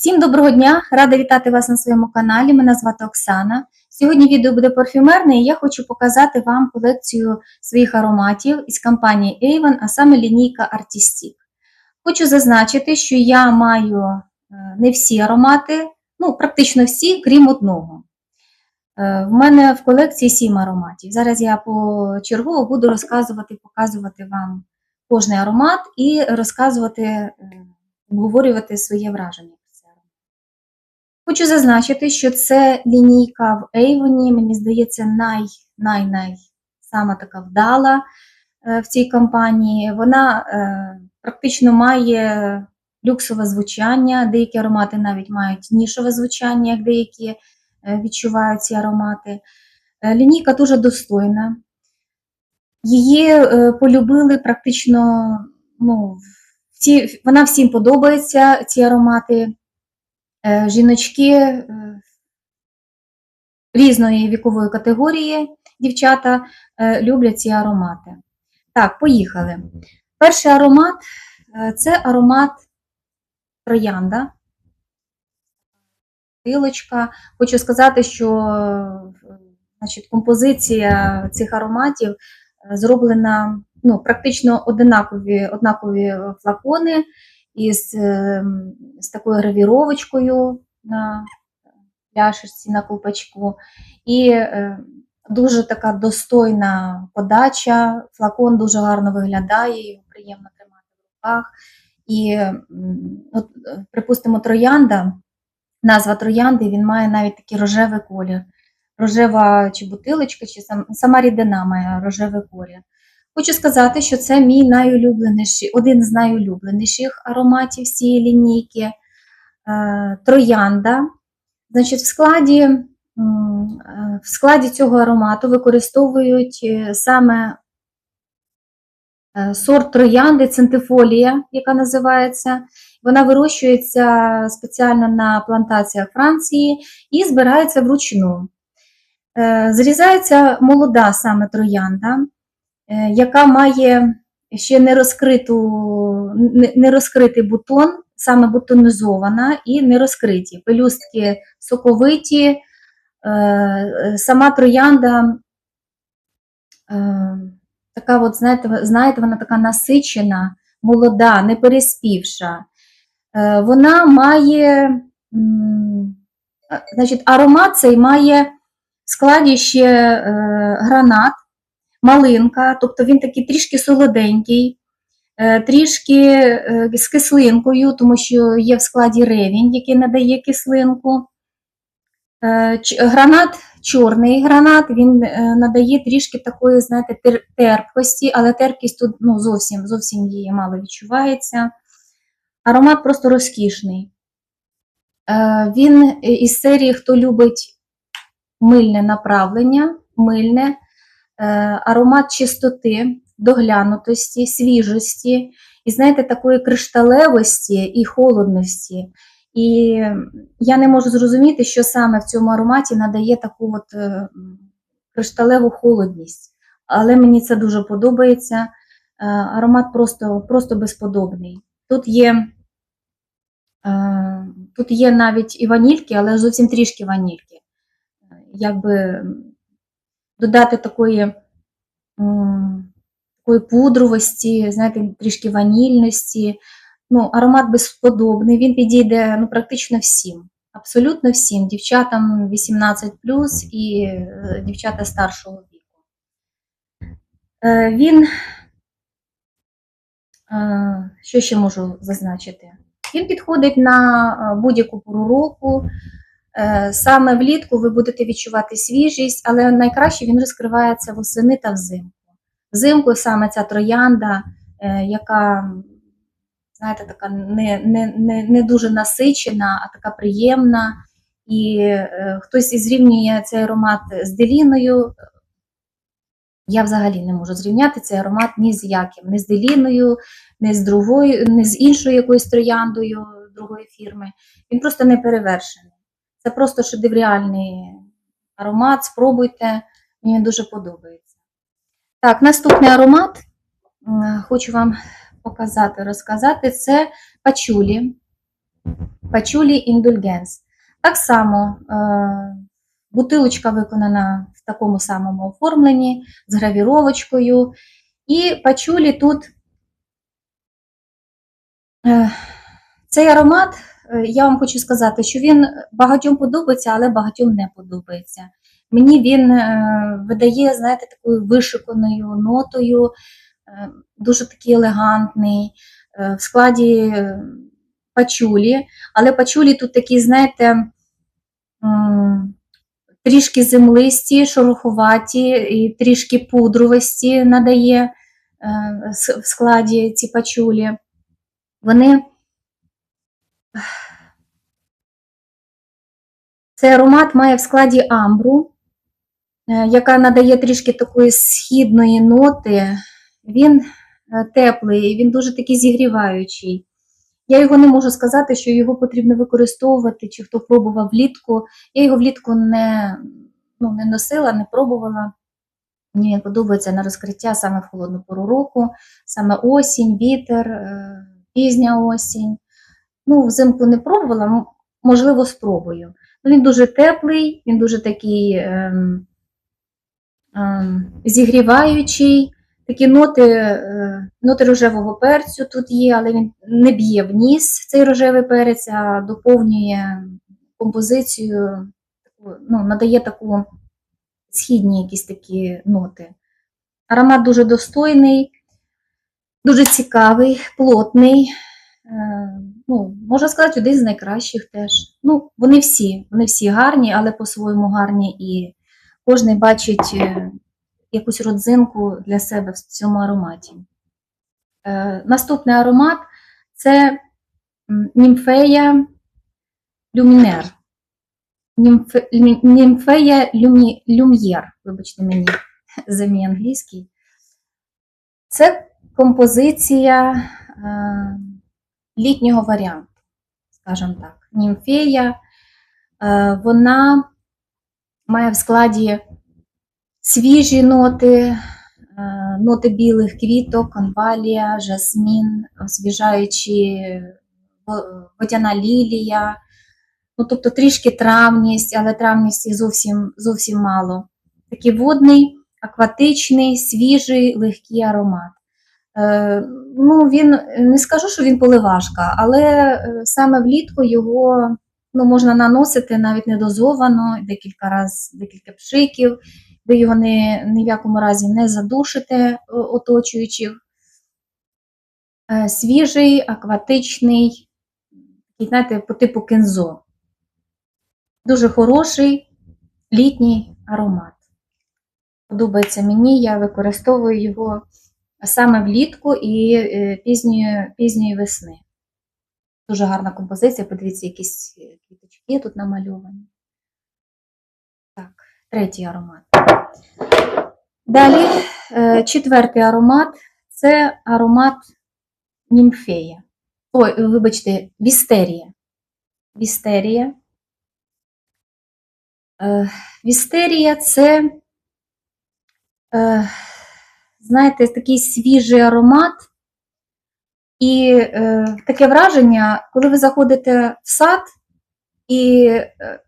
Всім доброго дня! Рада вітати вас на своєму каналі. Мене звати Оксана. Сьогодні відео буде парфюмерне, і я хочу показати вам колекцію своїх ароматів із компанії Avon, а саме лінійка Artistic. Хочу зазначити, що я маю е, не всі аромати, ну, практично всі, крім одного. Е, В мене в колекції 7 ароматів. Зараз я почергово буду розказувати, показувати вам кожний аромат і розказувати, е, обговорювати своє враження. Хочу зазначити, що це лінійка в Avon, мені здається, най, най, най, сама така вдала е, в цій компанії. Вона е, практично має люксове звучання, деякі аромати навіть мають нішове звучання, як деякі е, відчувають ці аромати. Лінійка дуже достойна. Її полюбили практично, ну, всі, вона всім подобається, ці аромати. Е, Жіночки е, різної вікової категорії, дівчата, е, люблять ці аромати. Так, поїхали. Перший аромат це аромат троянда. Пилочка. Хочу сказати, що значить, композиція цих ароматів зроблена ну, практично одинакові, однакові флакони із, е, з такою гравіровочкою на пляшечці, на колпачку. І е, дуже така достойна подача. Флакон дуже гарно виглядає, його приємно тримати в руках. І, от, е, припустимо, троянда, назва троянди, він має навіть такий рожевий колір. Рожева чи бутилочка, чи сам, сама рідина має рожевий колір. Хочу сказати, що це мій найулюбленіший, один з найулюбленіших ароматів цієї лінійки. Е, Троянда. Значить, в складі, е, в складі цього аромату використовують е, саме сорт троянди центифолія, яка називається. Вона вирощується спеціально на плантаціях Франції і збирається вручну. Зрізається молода саме троянда, яка має ще не, розкриту, не- розкритий бутон, саме бутонізована і не розкриті. Пелюстки соковиті, е, е, сама троянда е, така, от, знаєте, знаєте, вона така насичена, молода, не переспівша. Е, Вона має, е, значить, аромат цей має в складі ще е, гранат, малинка, тобто він такий трішки солоденький, е, трішки е, з кислинкою, тому що є в складі ревінь, який надає кислинку. Е, Гранат чорний гранат, він надає трішки такої, знаєте, тер- терпкості, але терпкість тут ну, зовсім, зовсім її мало відчувається. Аромат просто розкішний. Він із серії, хто любить мильне направлення, мильне, аромат чистоти, доглянутості, свіжості, і знаєте, такої кришталевості і холодності. І я не можу зрозуміти, що саме в цьому ароматі надає таку от е, кришталеву холодність. Але мені це дуже подобається. Е, Аромат просто, просто безподобний. Тут є, е, тут є навіть і ванільки, але зовсім трішки ванільки. Е, Якби додати такої, такої пудровості, знаєте, трішки ванільності. Ну, аромат безподобний, він підійде ну, практично всім. Абсолютно всім. Дівчатам 18 і е, дівчата старшого віку. Е, Він, е, що ще можу зазначити? Він підходить на будь-яку пору року. Е, Саме влітку ви будете відчувати свіжість, але найкраще він розкривається восени та взимку. Взимку саме ця троянда, е, яка, знаєте, така не, не, не, не дуже насичена, а така приємна. І е, хтось і зрівнює цей аромат з деліною. Я взагалі не можу зрівняти цей аромат ні з яким, ні з деліною, ні з другою, ні з іншою якоюсь трояндою другої фірми. Він просто не перевершений. Це просто шедевріальний аромат. Спробуйте, мені дуже подобається. Так, наступний аромат хочу вам показати, розказати. Це пачулі. Пачулі індульгенс. Так само е, бутилочка виконана в такому самому оформленні з гравіровочкою. І пачулі тут е, цей аромат, я вам хочу сказати, що він багатьом подобається, але багатьом не подобається. Мені він е, видає, знаєте, такою вишиканою нотою, е, дуже такий елегантний, е, в складі е, пачулі, але пачулі тут такі, знаєте, трішки землисті, шороховаті і трішки пудровості надає е, в складі ці пачулі. Вони Цей аромат має в складі амбру, е, яка надає трішки такої східної ноти. Він е, теплий, він дуже такий зігріваючий. Я його не можу сказати, що його потрібно використовувати, чи хто пробував влітку. Я його влітку не, ну, не носила, не пробувала. Мені він подобається на розкриття саме в холодну пору року, саме осінь, вітер, е, пізня осінь. Ну, взимку не пробувала, можливо, спробую. Ну, він дуже теплий, він дуже такий ем, ем, зігріваючий. Такі ноти, е, ноти рожевого перцю тут є, але він не б'є в ніс цей рожевий перець, а доповнює композицію, ну, надає таку східні якісь такі ноти. Аромат дуже достойний, дуже цікавий, плотний. Е, ну, можна сказати, один з найкращих теж. Ну, вони всі, вони всі гарні, але по-своєму гарні, і кожен бачить е, якусь родзинку для себе в цьому ароматі. Е, наступний аромат це німфея люмінер. Німфе, німфея люмі, люм'єр, вибачте мені за мій англійський. Це композиція літнього варіанту, скажімо так. Німфея, е, вона має в складі свіжі ноти, е, ноти білих квіток, конвалія, жасмін, освіжаючі водяна лілія, ну, тобто трішки травність, але травності зовсім, зовсім мало. Такий водний, акватичний, свіжий, легкий аромат. Е, ну, він не скажу, що він поливашка, але е, саме влітку його ну, можна наносити навіть недозовано, декілька разів, декілька пшиків. Ви його не, ні в якому разі не задушите оточуючих. Е, свіжий, акватичний, знаєте, по типу кензо. Дуже хороший літній аромат. Подобається мені, я використовую його саме влітку і е, пізньої, пізньої весни. Дуже гарна композиція. Подивіться, якісь е, квіточки тут намальовані. Так, третій аромат. Далі, е, четвертий аромат це аромат німфея. Ой, вибачте, вістерія. Вістерія. Вістерія це, знаєте, такий свіжий аромат. І е, таке враження, коли ви заходите в сад, і е,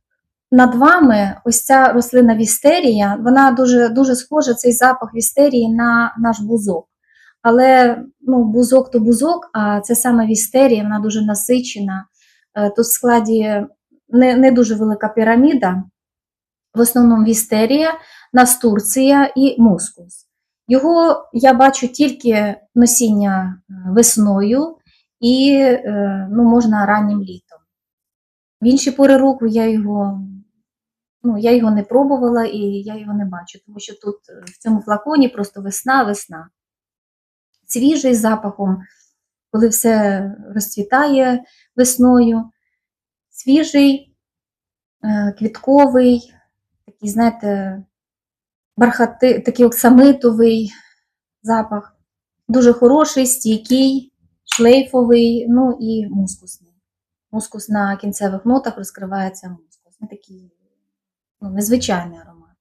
над вами ось ця рослина вістерія, вона дуже, дуже схожа, цей запах вістерії на наш бузок. Але ну, бузок то бузок, а це саме вістерія, вона дуже насичена. Е, Тут в складі не, не дуже велика піраміда, в основному вістерія, настурція і мускус. Його я бачу тільки носіння е, весною і е, ну, можна раннім літом. В інші пори року я його, ну, я його не пробувала і я його не бачу, тому що тут е, в цьому флаконі просто весна, весна. Свіжий запахом, коли все розцвітає весною, свіжий, квітковий, такий, знаєте, бархати, такий оксамитовий запах. Дуже хороший, стійкий, шлейфовий, ну і мускусний. Мускус на кінцевих нотах розкривається мускус. Він такий ну, незвичайний аромат.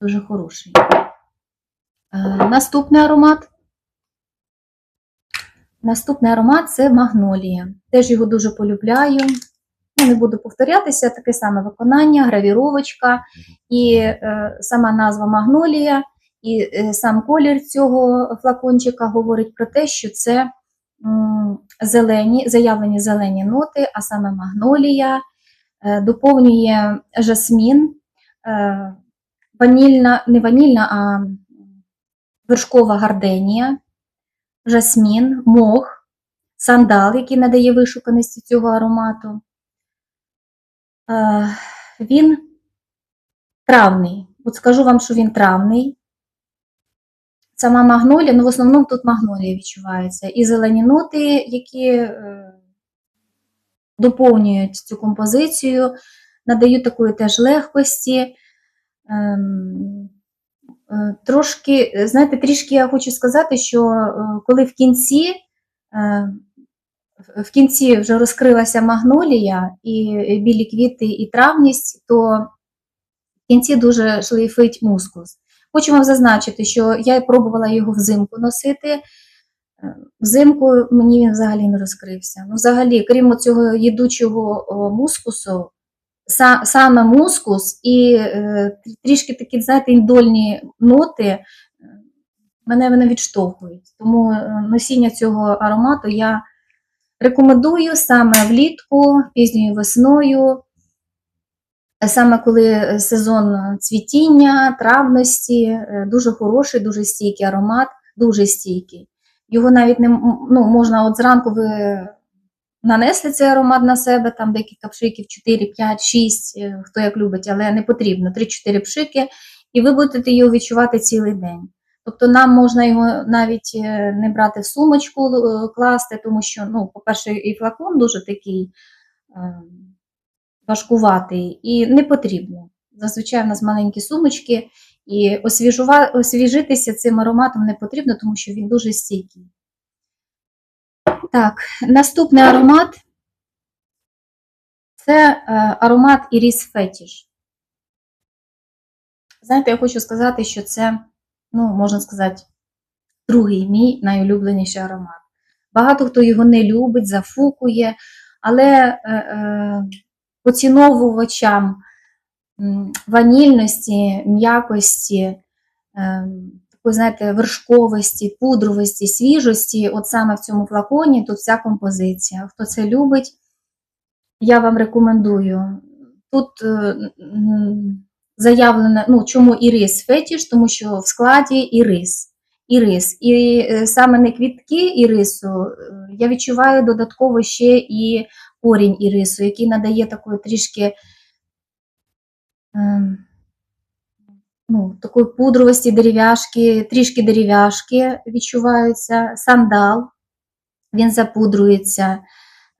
Дуже хороший. Е, наступний аромат Наступний аромат це магнолія. Теж його дуже полюбляю. Не буду повторятися, таке саме виконання, гравіровочка і е, сама назва магнолія, і е, сам колір цього флакончика говорить про те, що це м, зелені, заявлені зелені ноти, а саме магнолія, е, доповнює жасмін, е, ванільна, не ванільна, а вершкова гарденія, жасмін, мох, сандал, який надає вишуканості цього аромату. Е, Він травний. От скажу вам, що він травний. Сама магнолія, ну в основному тут магнолія відчувається. І зелені ноти, які е, доповнюють цю композицію, надають такої теж легкості. Ем, е, Трошки, знаєте, трішки я хочу сказати, що коли в кінці, в кінці вже розкрилася магнолія і білі квіти, і травність, то в кінці дуже шлейфить мускус. Хочу вам зазначити, що я пробувала його взимку носити. Е, Взимку мені він взагалі не розкрився. Ну, взагалі, крім цього їдучого мускусу, са- саме мускус і е, трішки такі, знаєте, індольні ноти е, мене вони відштовхують. Тому носіння цього аромату я рекомендую саме влітку, пізньою весною, саме коли сезон цвітіння, травності, е, дуже хороший, дуже стійкий аромат, дуже стійкий. Його навіть не ну, можна от зранку ви нанесли цей аромат на себе, там декілька пшиків, 4, 5, 6, е, хто як любить, але не потрібно 3-4 пшики, і ви будете його відчувати цілий день. Тобто нам можна його навіть е, не брати в сумочку, е, класти, тому що, ну, по-перше, і флакон дуже такий е, важкуватий, і не потрібно. Зазвичай в нас маленькі сумочки, і освіжитися цим ароматом не потрібно, тому що він дуже стійкий. Так, наступний аромат це аромат Iris Fetish. Знаєте, я хочу сказати, що це, ну, можна сказати, другий мій найулюбленіший аромат. Багато хто його не любить, зафукує, але е, е, поціновувачам ванільності, м'якості, е, такої, знаєте, вершковості, пудровості, свіжості, от саме в цьому флаконі тут вся композиція. Хто це любить, я вам рекомендую. Тут е, заявлено, ну, чому ірис фетіш, тому що в складі ірис. Ірис. І е, саме не квітки ірису, е, я відчуваю додатково ще і корінь ірису, який надає такої трішки ем, ну, такої пудровості дерев'яшки, трішки дерев'яшки відчуваються, сандал, він запудрується.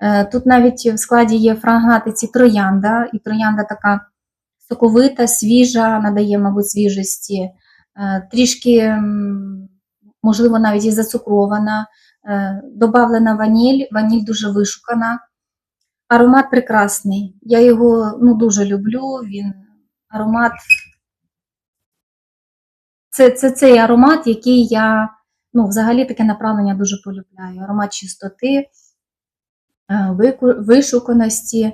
Е, Тут навіть в складі є фрагатиці троянда, і троянда така соковита, свіжа, надає, мабуть, свіжості, Е, трішки, можливо, навіть і зацукрована, Е, добавлена ваніль, ваніль дуже вишукана. Аромат прекрасний. Я його ну, дуже люблю. Він аромат. Це, це цей аромат, який я ну, взагалі таке направлення дуже полюбляю. Аромат чистоти, е, вишуканості.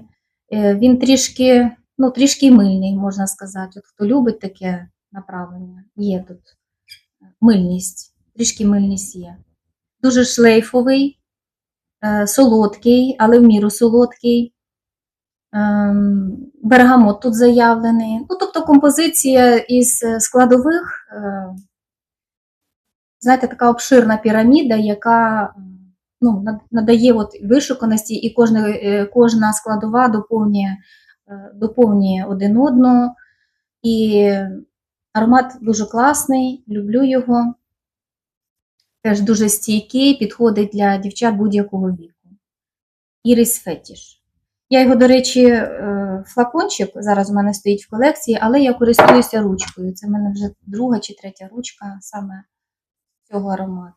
Він трішки, ну, трішки мильний, можна сказати. От хто любить таке направлення, є тут мильність, трішки мильність є. Дуже шлейфовий, е, солодкий, але в міру солодкий. Ем, Бергамот тут заявлений. Ну, тобто композиція із е, складових, е, знаєте, така обширна піраміда, яка ну, надає от вишуканості, і кожна, е, кожна складова доповнює, е, доповнює один одного. І аромат дуже класний, люблю його. Теж дуже стійкий, підходить для дівчат будь-якого віку. Ірис Фетіш. Я його, до речі, е, флакончик зараз у мене стоїть в колекції, але я користуюся ручкою. Це в мене вже друга чи третя ручка саме цього аромату.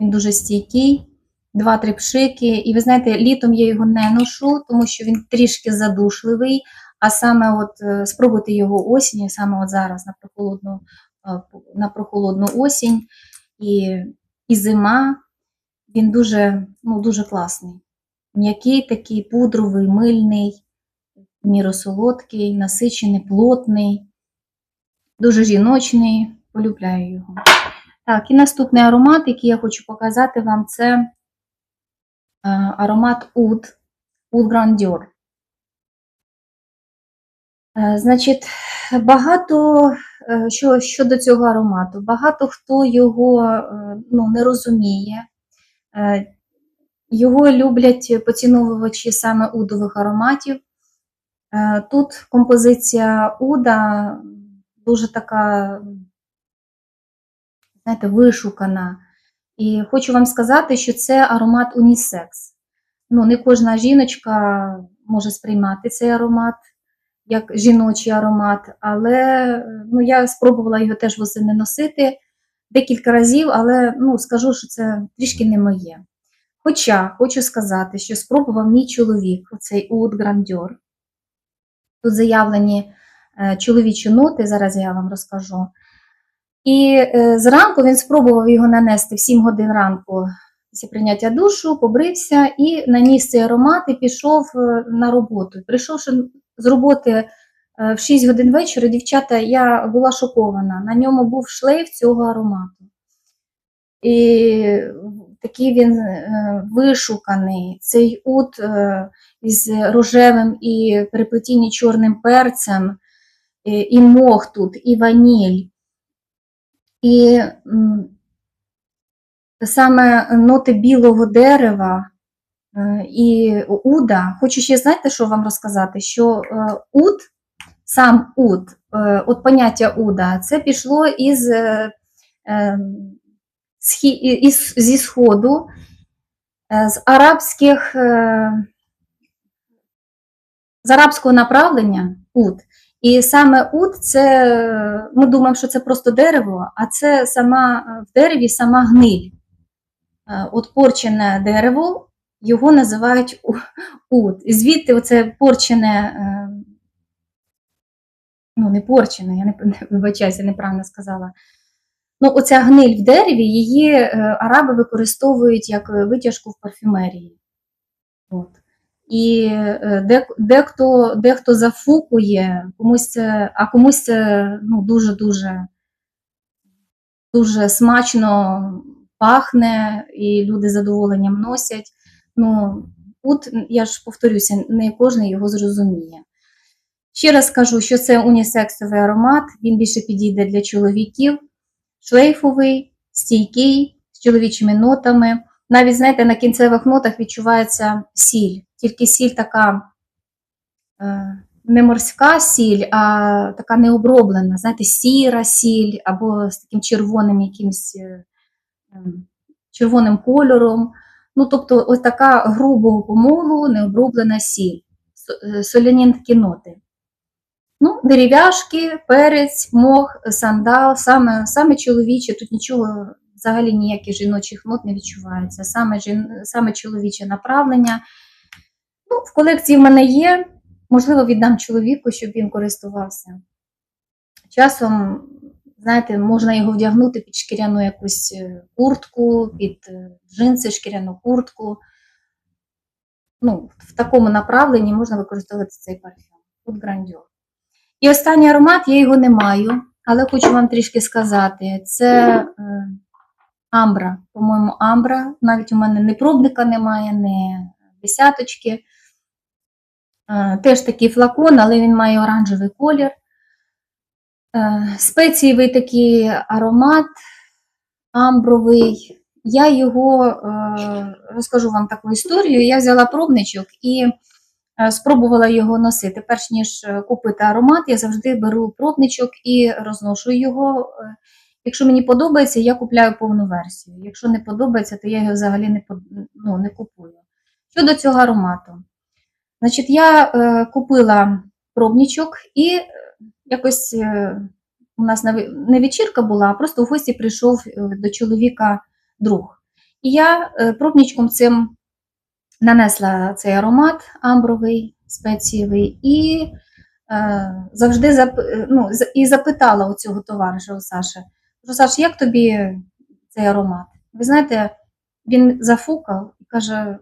Він дуже стійкий, два-три пшики. І ви знаєте, літом я його не ношу, тому що він трішки задушливий. А саме от е, спробуйте його осінню, саме от зараз на прохолодну, е, на прохолодну осінь і, і зима. Він дуже, ну, дуже класний. М'який такий, пудровий, мильний, в міру солодкий, насичений, плотний, дуже жіночний. Полюбляю його. Так, і наступний аромат, який я хочу показати вам, це аромат Oud, Oud Grandeur. Е, Значить, багато е, що, щодо цього аромату, багато хто його е, ну, не розуміє. Е, Його люблять поціновувачі саме удових ароматів. Е, Тут композиція уда дуже така, знаєте, вишукана. І хочу вам сказати, що це аромат унісекс. Ну, не кожна жіночка може сприймати цей аромат як жіночий аромат, але ну, я спробувала його теж восени носити декілька разів, але ну, скажу, що це трішки не моє. Хоча хочу сказати, що спробував мій чоловік, цей Oud Grandeur. Тут заявлені е, чоловічі ноти, зараз я вам розкажу. І е, зранку він спробував його нанести в 7 годин ранку після прийняття душу, побрився і наніс цей аромат і пішов е, на роботу. Прийшовши з роботи е, в 6 годин вечора, дівчата, я була шокована. На ньому був шлейф цього аромату. І такий він вишуканий, цей ут із рожевим і переплетіння чорним перцем, і мох тут, і ваніль. І саме ноти білого дерева е, і уда. Хочу ще знаєте, що вам розказати? Що е, уд, сам уд, е, от поняття уда, це пішло із, із, зі сходу, з арабських, з арабського направлення уд. І саме уд це, ми думаємо, що це просто дерево, а це сама е, в дереві сама гниль. Е, От порчене дерево, його називають у- уд. І звідти оце порчене, е, ну не порчене, я не вибачаюся, неправильно сказала. Ну, оця гниль в дереві, її араби використовують як витяжку в парфюмерії. От. І е, де, дехто, дехто зафукує, комусь а комусь ну, дуже-дуже дуже смачно пахне, і люди з задоволенням носять. Ну, тут, я ж повторюся, не кожен його зрозуміє. Ще раз скажу, що це унісексовий аромат, він більше підійде для чоловіків, шлейфовий, стійкий, з чоловічими нотами. Навіть, знаєте, на кінцевих нотах відчувається сіль, тільки сіль така е, не морська сіль, а така необроблена, знаєте, сіра сіль або з таким червоним якимсь е, ем, червоним кольором. Ну, тобто, ось така грубого помолу, необроблена сіль, е, соляні ноти. Ну, дерев'яшки, перець, мох, сандал, саме, саме чоловіче, тут нічого, взагалі ніяких жіночих нот не відчувається, саме, жін, саме чоловіче направлення. Ну, в колекції в мене є, можливо, віддам чоловіку, щоб він користувався. Часом, знаєте, можна його вдягнути під шкіряну якусь е, куртку, під е, джинси, шкіряну куртку. Ну, в такому направленні можна використовувати цей парфюм. Тут грандіор. І останній аромат, я його не маю, але хочу вам трішки сказати. Це е, амбра. По-моєму, амбра. Навіть у мене ні пробника немає, ні десяточки. Е, теж такий флакон, але він має оранжевий колір. Е, спецієвий такий аромат, амбровий. Я його е, розкажу вам таку історію. Я взяла пробничок і спробувала його носити. Перш ніж купити аромат, я завжди беру пробничок і розношу його. Якщо мені подобається, я купляю повну версію. Якщо не подобається, то я його взагалі не, ну, не купую. Щодо цього аромату, значить, я е, купила пробничок і е, якось е, у нас не вечірка була, а просто в гості прийшов е, до чоловіка друг. І я е, пробничком цим нанесла цей аромат амбровий, спецієвий, і е, завжди зап, ну, і запитала у цього товариша у Саші, кажу, Саш, як тобі цей аромат? Ви знаєте, він зафукав і каже: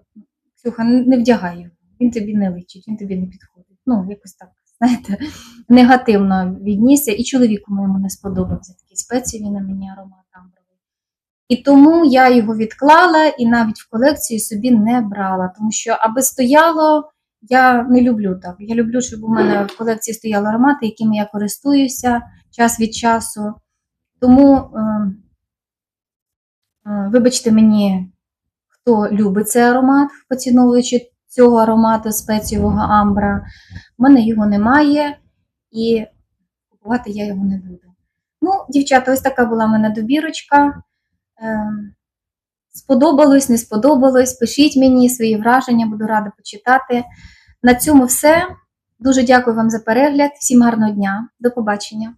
Ксюха, не вдягай його, він тобі не личить, він тобі не підходить. Ну, якось так, знаєте, негативно віднісся, і чоловіку моєму не сподобався такий спеції на мені аромат. І тому я його відклала і навіть в колекцію собі не брала, тому що аби стояло, я не люблю так. Я люблю, щоб у мене в колекції стояли аромати, якими я користуюся час від часу. Тому, е, е, вибачте мені, хто любить цей аромат, поціновуючи цього аромату спецієвого амбра. У мене його немає, і купувати я його не буду. Ну, дівчата, ось така була в мене добірочка. Е, Сподобалось, не сподобалось. Пишіть мені свої враження, буду рада почитати. На цьому все. Дуже дякую вам за перегляд. Всім гарного дня. До побачення.